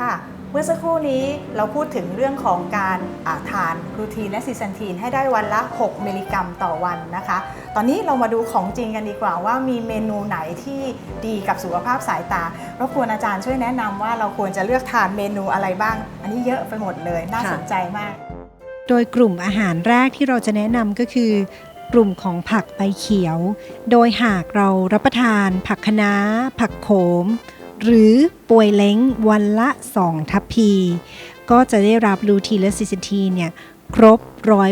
ค่ะ เมื่อสักครู่นี้เราพูดถึงเรื่องของการอ่าทานกลูทีนและซีซันทีนให้ได้วันละ 6 มิลลิกรัมต่อวันนะคะ ตอนนี้เรามาดูของจริงกันดีกว่าว่ามีเมนูไหนที่ดีกับสุขภาพสายตารบกวนอาจารย์ช่วยแนะนำว่าเราควรจะเลือกทานเมนูอะไรบ้าง อันนี้เยอะไปหมดเลยน่าค่ะสนใจมาก โดยกลุ่มอาหารแรกที่เราจะแนะนำก็คือกลุ่มของผักใบเขียว โดยหากเรารับประทาน ผักคะน้า ผักโขม หรือป่วยเล้งวันละ 2 ทัพพี ก็จะได้รับลูทีและซิสทีเนี่ยครบ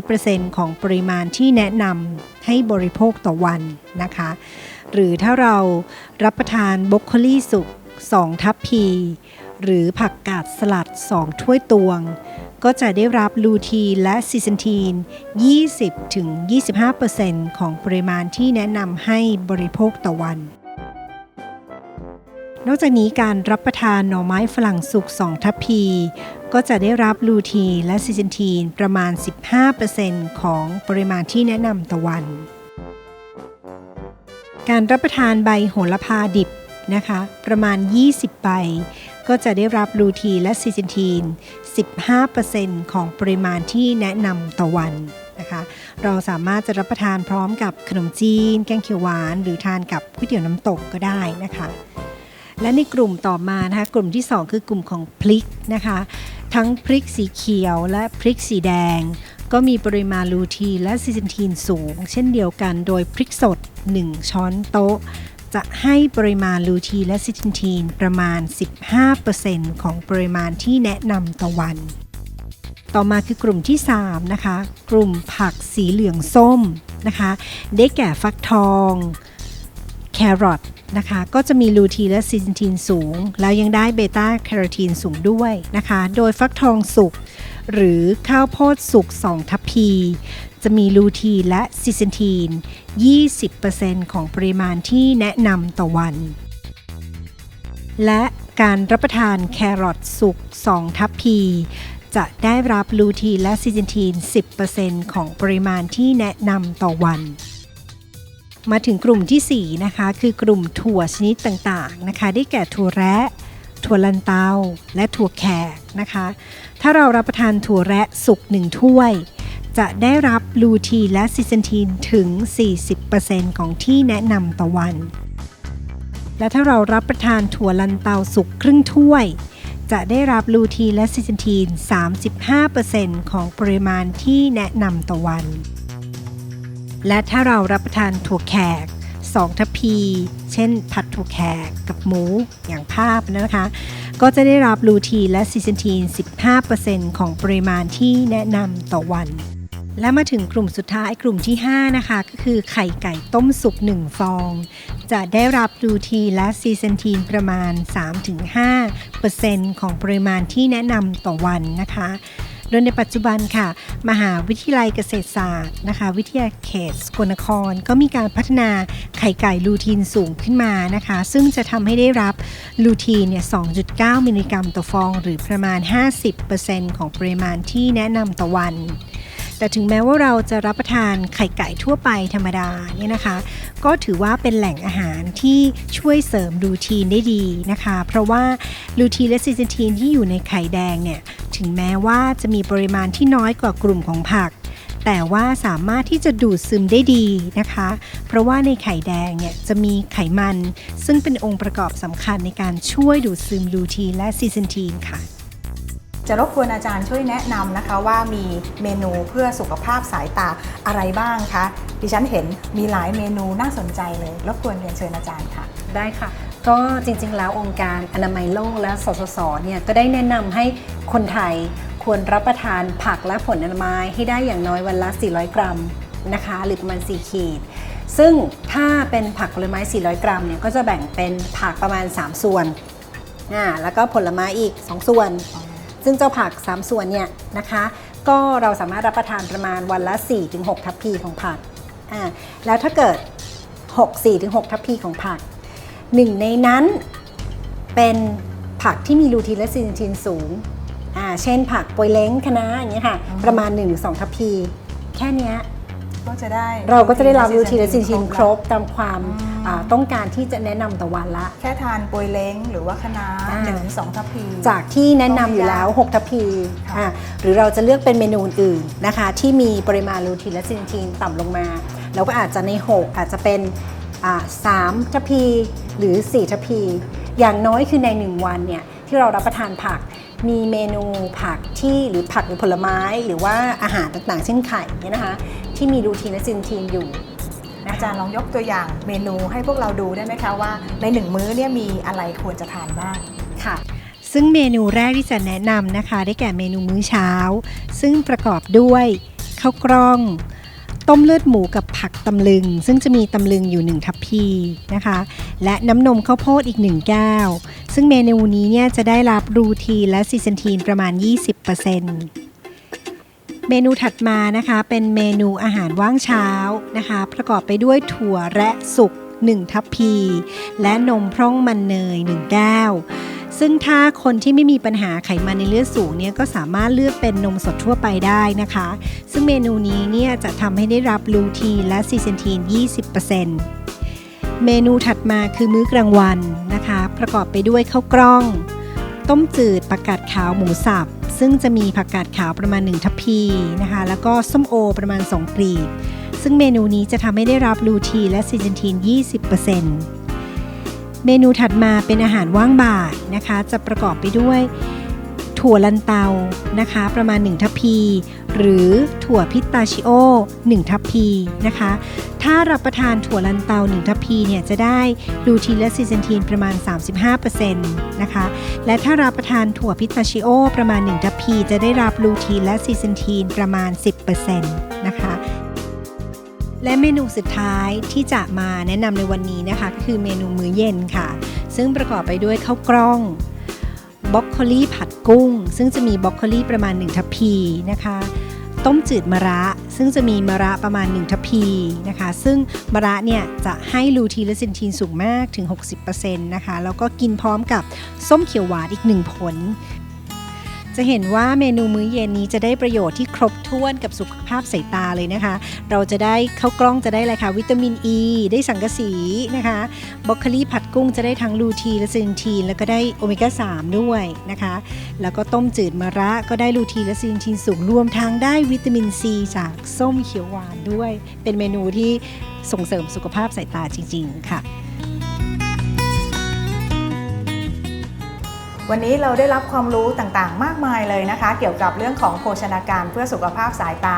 100%ของปริมาณที่แนะนำให้บริโภคต่อวันนะคะ หรือถ้าเรารับประทานบรอกโคลีสุก 2 ทัพพี หรือผักกาดสลัด 2 ถ้วยตวง ก็จะได้รับลูทีและซิสทีน 20-25%ของปริมาณที่แนะนำให้บริโภคต่อวัน นอกจากนี้การรับประทานหน่อไม้ฝรั่งสุก 2 ทัพพี ก็จะได้รับลูทีนและซิสทีนประมาณ 15%ของปริมาณที่แนะนำต่อวัน การรับประทานใบโหระพาดิบนะคะ ประมาณ 20 ใบ ก็จะได้รับลูทีและซิสทีน 15%ของปริมาณที่แนะนำต่อวันนะคะเราสามารถจะรับประทานพร้อมกับขนมจีน แกงเขียวหวาน หรือทานกับก๋วยเตี๋ยวน้ำตกก็ได้นะคะ และในกลุ่มต่อมานะคะกลุ่มที่ 2 คือกลุ่มของพริกนะคะ ทั้งพริกสีเขียวและพริกสีแดง ก็มีปริมาณลูทีนและซิสทีนสูง เช่นเดียวกันโดยพริกสด 1 ช้อนโต๊ะ จะให้ปริมาณลูทีและซิสทีนประมาณ 15%ของปริมาณที่แนะนำต่อวัน ต่อมาคือกลุ่มที่ 3 นะคะ กลุ่มผักสีเหลืองส้มนะคะ ได้แก่ฟักทอง แครอท นะคะ ก็จะมีลูทีนและซินทีนสูง แล้วยังได้เบต้าแคโรทีนสูงด้วยนะคะ โดยฟักทองสุกหรือข้าวโพดสุก 2 ทัพพี จะมีลูทีนและซิสทีน 20%ของปริมาณที่แนะนำต่อวัน และการรับประทานแครอทสุก 2 ทัพพี จะได้รับลูทีนและซิสทีน 10%ของปริมาณที่แนะนำต่อวัน มาถึงกลุ่มทีสี่ 4 นะคะ คือกลุ่มถั่วชนิดต่างๆนะคะ ได้แก่ถั่วแระถั่วลันเตาและถั่วแขกนะคะ ถ้าเรารับประทานถั่วแระสุก1ถ้วย จะได้รับลูทีและซิสทีนถึง 40%ของที่แนะนำต่อวัน และถ้าเรารับประทานถั่วลันเตาสุกครึ่งถ้วย จะได้รับลูทีและซิสทีน 35%ของปริมาณที่แนะนำต่อวัน และถ้าเรารับประทานถั่วแขก2ทัพพี เช่น ผัดถั่วแขกกับหมูอย่างภาพนะคะ ก็จะได้รับลูทีและซิสทีน 15%ของปริมาณที่แนะนำต่อวัน และมาถึงกลุ่มสุดท้ายกลุ่มที่ 5 นะคะ ก็คือไข่ไก่ต้มสุก 1 ฟอง จะได้รับลูทีและซีเซนทีนประมาณ 3-5%ของปริมาณที่แนะนำต่อวันนะคะ โดยในปัจจุบันค่ะ มหาวิทยาลัยเกษตรศาสตร์นะคะ วิทยาเขตสกลนคร ก็มีการพัฒนาไข่ไก่ลูทีนสูงขึ้นมานะคะ ซึ่งจะทำให้ได้รับลูทีนเนี่ย 2.9 มิลลิกรัมต่อฟอง หรือประมาณ 50%ของปริมาณที่แนะนำต่อวันแต่ถึงแม้ว่าเราจะรับประทานไข่ไก่ทั่วไปธรรมดาเนี่ยนะคะ ก็ถือว่าเป็นแหล่งอาหารที่ช่วยเสริมลูทีนได้ดีนะคะ เพราะว่าลูทีนและซิสทีนที่อยู่ในไข่แดงเนี่ย ถึงแม้ว่าจะมีปริมาณที่น้อยกว่ากลุ่มของผัก แต่ว่าสามารถที่จะดูดซึมได้ดีนะคะ เพราะว่าในไข่แดงเนี่ยจะมีไขมัน ซึ่งเป็นองค์ประกอบสำคัญในการช่วยดูดซึมลูทีนและซิสทีนค่ะจะรบกวนอาจารย์ช่วยแนะนำนะคะว่ามีเมนูเพื่อสุขภาพสายตาอะไรบ้างคะดิฉันเห็นมีหลายเมนูน่าสนใจเลย รบกวนเรียนเชิญอาจารย์ค่ะ ได้ค่ะ ก็จริงๆ แล้วองค์การอนามัยโลกและสสสเนี่ยก็ได้แนะนำให้คนไทยควรรับประทานผักและผลไม้ให้ได้อย่างน้อยวันละ 400 กรัมนะคะ หรือประมาณ 4 ขีด ซึ่งถ้าเป็นผักผลไม้ 400 กรัมเนี่ยก็จะแบ่งเป็นผักประมาณ 3 ส่วนอ่าแล้วก็ผลไม้อีก 2 ส่วน ซึ่งเจ้าผัก 3 ส่วนเนี่ยนะคะ ก็เราสามารถรับประทานประมาณวันละ 4-6 ทัพพีของผักอ่าแล้วถ้าเกิด 6 4-6 ทัพพีของผัก หนึ่งในนั้นเป็นผักที่มีลูทีนและซินทีนสูงอ่าเช่นผักปวยเล้งคะน้าอย่างเงี้ยค่ะอ๋อประมาณ 1-2 ทัพพี แค่เนี้ยก็จะได้เราก็จะได้รับรูทีนและซินทีนครบละตามความอืมอ่าต้องการที่จะแนะนำต่อวันละ แค่ทานปวยเล้งหรือว่าคะน้าอ่าหนึ่งถึงสองทัพพี จากที่แนะนำอยู่แล้ว 6 ทัพพีค่ะอะหรือเราจะเลือกเป็นเมนูอื่นๆนะคะ ที่มีปริมาณลูทีนและซินทีนต่ำลงมาเราก็อาจจะใน 6 อาจจะเป็นอ่า สามทัพพีหรือ4ทัพพีอย่างน้อยคือใน 1 วันเนี่ยที่เรารับประทานผัก มีเมนูผักที่หรือผักหรือผลไม้ หรือว่าอาหารต่างๆ เช่นไข่เนี่ยนะคะ ที่มีลูทีนและซินทีนอยู่นะอาคะจารย์ลองยกตัวอย่างเมนูให้พวกเราดูได้ไหมคะว่าในหนึ่งมื้อเนี่ยมีอะไรควรจะทานบ้างค่ะซึ่งเมนูแรกที่จะแนะนำนะคะ ได้แก่เมนูมื้อเช้า ซึ่งประกอบด้วยข้าวกล้อง ต้มเลือดหมูกับผักตำลึง ซึ่งจะมีตำลึงอยู่ 1 ทัพพีนะคะ และน้ำนมข้าวโพดอีก 1 แก้ว ซึ่งเมนูนี้เนี่ยจะได้รับรูทีและซีซันทีนประมาณ 20%เมนูถัดมานะคะเป็นเมนูอาหารว่างเช้านะคะ ประกอบไปด้วยถั่วและสุก1 ทัพพี และนมพร่องมันเนย 1 แก้ว ซึ่งถ้าคนที่ไม่มีปัญหาไขมันในเลือดสูงเนี่ยก็สามารถเลือกเป็นนมสดทั่วไปได้นะคะ ซึ่งเมนูนี้เนี่ยจะทำให้ได้รับลูทีนและซีเซนทีน 20%เมนูถัดมาคือมื้อกลางวันนะคะ ประกอบไปด้วยข้าวกล้อง ต้มจืดผักกาดขาวหมูสับ ซึ่งจะมีผักกาดขาวประมาณ 1 ทัพพีนะคะ แล้วก็ส้มโอประมาณ 2 กลีบ ซึ่งเมนูนี้จะทำให้ได้รับลูทีนและซีเซนทีน 20% เมนูถัดมาเป็นอาหารว่างบ่ายนะคะ จะประกอบไปด้วย ถั่วลันเตานะคะ ประมาณ 1 ทัพพี หรือถั่วพิตาชิโอ 1 ทัพพีนะคะ ถ้ารับประทานถั่วลันเตา 1 ทัพพีเนี่ยจะได้ลูทีนและซีเซนทีนประมาณ 35%นะคะและถ้ารับประทานถั่วพิตาชิโอ ประมาณ 1 ทัพพี จะได้รับลูทีนและซีเซนทีนประมาณ 10%นะคะ และเมนูสุดท้ายที่จะมาแนะนำในวันนี้นะคะก็คือเมนูมื้อเย็นค่ะ ซึ่งประกอบไปด้วยข้าวกล้องบล็อกโคลีผัดกุ้ง ซึ่งจะมีบล็อกโคลีประมาณ 1 ทัพพีนะคะ ต้มจืดมะระ ซึ่งจะมีมะระประมาณ 1 ทัพพีนะคะ ซึ่งมะระเนี่ยจะให้ลูทีนและซินทีนสูงมากถึง 60%นะคะ แล้วก็กินพร้อมกับส้มเขียวหวานอีก 1 ผล จะเห็นว่าเมนูมื้อเย็นนี้จะได้ประโยชน์ที่ครบถ้วนกับสุขภาพสายตาเลยนะคะ เราจะได้ข้าวกล้องจะได้อะไรคะวิตามินอ e, ีได้สังกะสีนะคะบรอกโคลีผัดกุ้งจะได้ทั้งลูทีและซินทีน แล้วก็ได้โอเมก้า 3 ด้วยนะคะ แล้วก็ต้มจืดมะระก็ได้ลูทีและซินทีนสูงรวมทั้งได้วิตามินซีจากส้มเขียวหวานด้วย เป็นเมนูที่ส่งเสริมสุขภาพสายตาจริง ๆ ค่ะ วันนี้เราได้รับความรู้ต่างๆ มากมายเลยนะคะ เกี่ยวกับเรื่องของโภชนาการเพื่อสุขภาพสายตา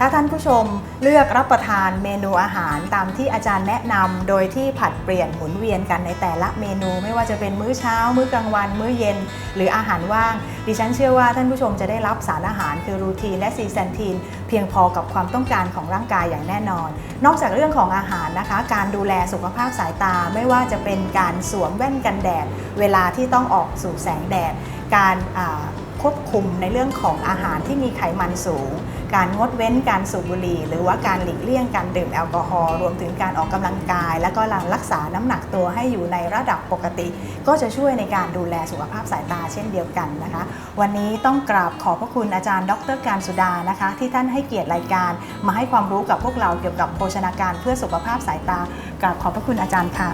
ถ้าท่านผู้ชมเลือกรับประทานเมนูอาหารตามที่อาจารย์แนะนำโดยที่ผัดเปลี่ยนหมุนเวียนกันในแต่ละเมนู ไม่ว่าจะเป็นมื้อเช้า มื้อกลางวัน มื้อเย็น หรืออาหารว่าง ดิฉันเชื่อว่าท่านผู้ชมจะได้รับสารอาหารคือรูทีนและซีแซนทีน เพียงพอกับความต้องการของร่างกายอย่างแน่นอน นอกจากเรื่องของอาหารนะคะ การดูแลสุขภาพสายตา ไม่ว่าจะเป็นการสวมแว่นกันแดด เวลาที่ต้องออกสู่แสงแดด การ ควบคุมในเรื่องของอาหารที่มีไขมันสูง การงดเว้นการสูบบุหรี่ หรือว่าการหลีกเลี่ยงการดื่มแอลกอฮอล์รวมถึงการออกกำลังกาย และก็รักษาน้ำหนักตัวให้อยู่ในระดับปกติ ก็จะช่วยในการดูแลสุขภาพสายตาเช่นเดียวกันนะคะ วันนี้ต้องกราบขอบพระคุณอาจารย์ ดรการสุดานะคะ ที่ท่านให้เกียรติรายการ มาให้ความรู้กับพวกเราเกี่ยวกับโภชนาการเพื่อสุขภาพสายตากราบขอบพระคุณอาจารย์ค่ะ